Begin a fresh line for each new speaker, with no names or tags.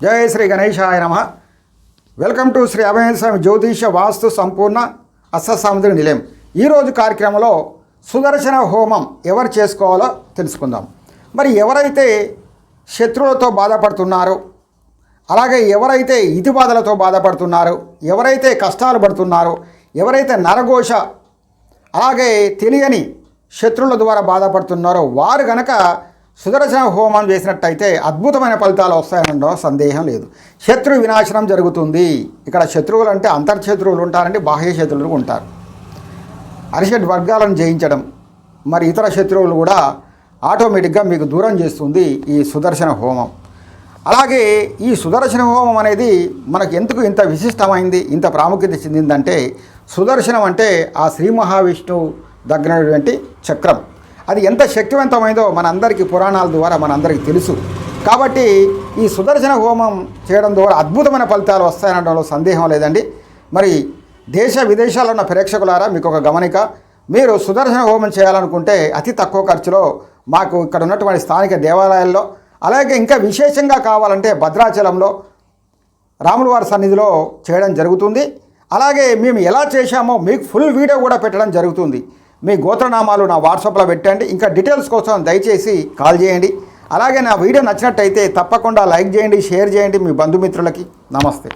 జయ శ్రీ గణేశాయ నమ. వెల్కమ్ టు శ్రీ అభయ స్వామి జ్యోతిష వాస్తు సంపూర్ణ అస్ససాముద్రి నిలయం. ఈరోజు కార్యక్రమంలో సుదర్శన హోమం ఎవరు చేసుకోవాలో తెలుసుకుందాం. మరి ఎవరైతే శత్రువులతో బాధపడుతున్నారో అలాగే ఎవరైతే ఇతి బాధలతో బాధపడుతున్నారో ఎవరైతే కష్టాలు పడుతున్నారో ఎవరైతే నరఘోష అలాగే తెలియని శత్రువుల ద్వారా బాధపడుతున్నారో వారు గనక సుదర్శన హోమం చేసినట్టయితే అద్భుతమైన ఫలితాలు వస్తాయనడంలో సందేహం లేదు. శత్రు వినాశనం జరుగుతుంది. ఇక్కడ శత్రువులు అంటే అంతర్శత్రువులు ఉంటారండి బాహ్య శత్రువులు ఉంటారు. అరిషడ్ వర్గాలను జయించడం మరి ఇతర శత్రువులు కూడా ఆటోమేటిక్గా మీకు దూరం చేస్తుంది ఈ సుదర్శన హోమం. అలాగే ఈ సుదర్శన హోమం అనేది మనకు ఎందుకు ఇంత విశిష్టమైంది ఇంత ప్రాముఖ్యత చెందిందంటే సుదర్శనం అంటే ఆ శ్రీ మహావిష్ణువు దగ్గరటువంటి చక్రం. అది ఎంత శక్తివంతమైందో మనందరికీ పురాణాల ద్వారా మనందరికీ తెలుసు. కాబట్టి ఈ సుదర్శన హోమం చేయడం ద్వారా అద్భుతమైన ఫలితాలు వస్తాయనడంలో సందేహం లేదండి. మరి దేశ విదేశాల్లో ఉన్న ప్రేక్షకులారా మీకు ఒక గమనిక మీరు సుదర్శన హోమం చేయాలనుకుంటే అతి తక్కువ ఖర్చులో మాకు ఇక్కడ ఉన్నటువంటి స్థానిక దేవాలయాల్లో అలాగే ఇంకా విశేషంగా కావాలంటే భద్రాచలంలో రాములవారి సన్నిధిలో చేయడం జరుగుతుంది. అలాగే మేము ఎలా చేశామో మీకు ఫుల్ వీడియో కూడా పెట్టడం జరుగుతుంది. మీ గోత్రనామాలు నా వాట్సాప్లో పెట్టండి. ఇంకా డీటెయిల్స్ కోసం దయచేసి కాల్ చేయండి. అలాగే నా వీడియో నచ్చినట్టయితే తప్పకుండా లైక్ చేయండి షేర్ చేయండి మీ బంధుమిత్రులకి. నమస్తే.